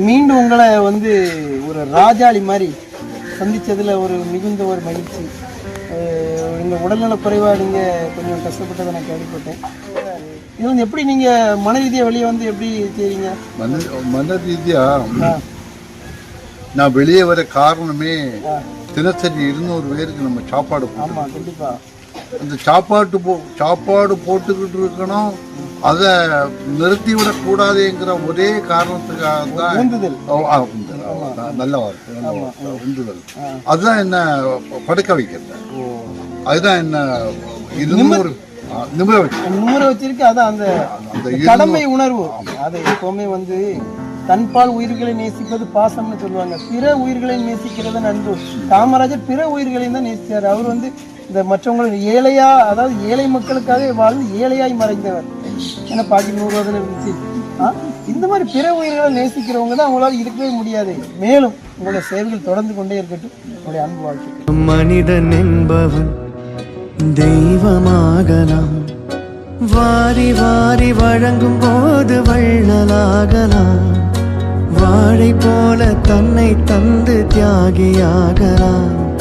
மீண்டும் உங்களை வந்து ஒரு ராஜாளி மாதிரி சந்திச்சதுல ஒரு மிகுந்த ஒரு மகிழ்ச்சி. இந்த உடல்நல குறைவாக நீங்கள் கொஞ்சம் கஷ்டப்பட்டதை நான் கேள்விப்பட்டேன். இது வந்து எப்படி நீங்கள் மன ரீதியாக வெளியே வந்து எப்படி செய்றீங்க? மன மன ரீதியா ஆ. நான் வெளியே வர காரணமே தினசரி இருநூறு பேருக்கு நம்ம சாப்பாடு. ஆமாம் கண்டிப்பாக அந்த சாப்பாட்டு போ சாப்பாடு போட்டுக்கிட்டு இருக்கணும். அதை நிறுத்தி விடக்கூடாதுங்கிற ஒரே காரணத்துக்காக தான் உந்துதல். நல்ல வார்த்தை உந்துதல். அதுதான் என்ன படுக்க வைக்கிறது. அதுதான் என்ன இருநூறு ஆ, நிமிர வச்சு. நூறு வச்சிருக்கு அதான் அந்த கடமை உணர்வு. அதை எப்பவுமே வந்து தன்பால் உயிர்களை நேசிப்பது பாசம்னு சொல்லுவாங்க. பிற உயிர்களை நேசிக்கிறது நன்று. காமராஜர் பிற உயிர்களையும் தான் நேசிச்சார். அவர் வந்து இந்த மற்றவங்க ஏழையா அதாவது ஏழை மக்களுக்காக வாழ்ந்து ஏழையாய் மறைந்தவர். ஏன்னா பாக்கி நூறு தானே இருந்துச்சு ஆ? இந்த மாதிரி பிற உயிர்களை நேசிக்கிறவங்க தான் அவங்களால இருக்கவே முடியாது. மேலும் உங்களுடைய செயல்கள் தொடர்ந்து கொண்டே இருக்கட்டும். உங்களுடைய அன்பு வாழ்க்கை. மனிதன் என்பவன் தெய்வமாகலாம். வாரி வாரி வழங்கும் போது வள்ளலாகலாம். வாழை போல தன்னை தந்து தியாகியாகலாம்.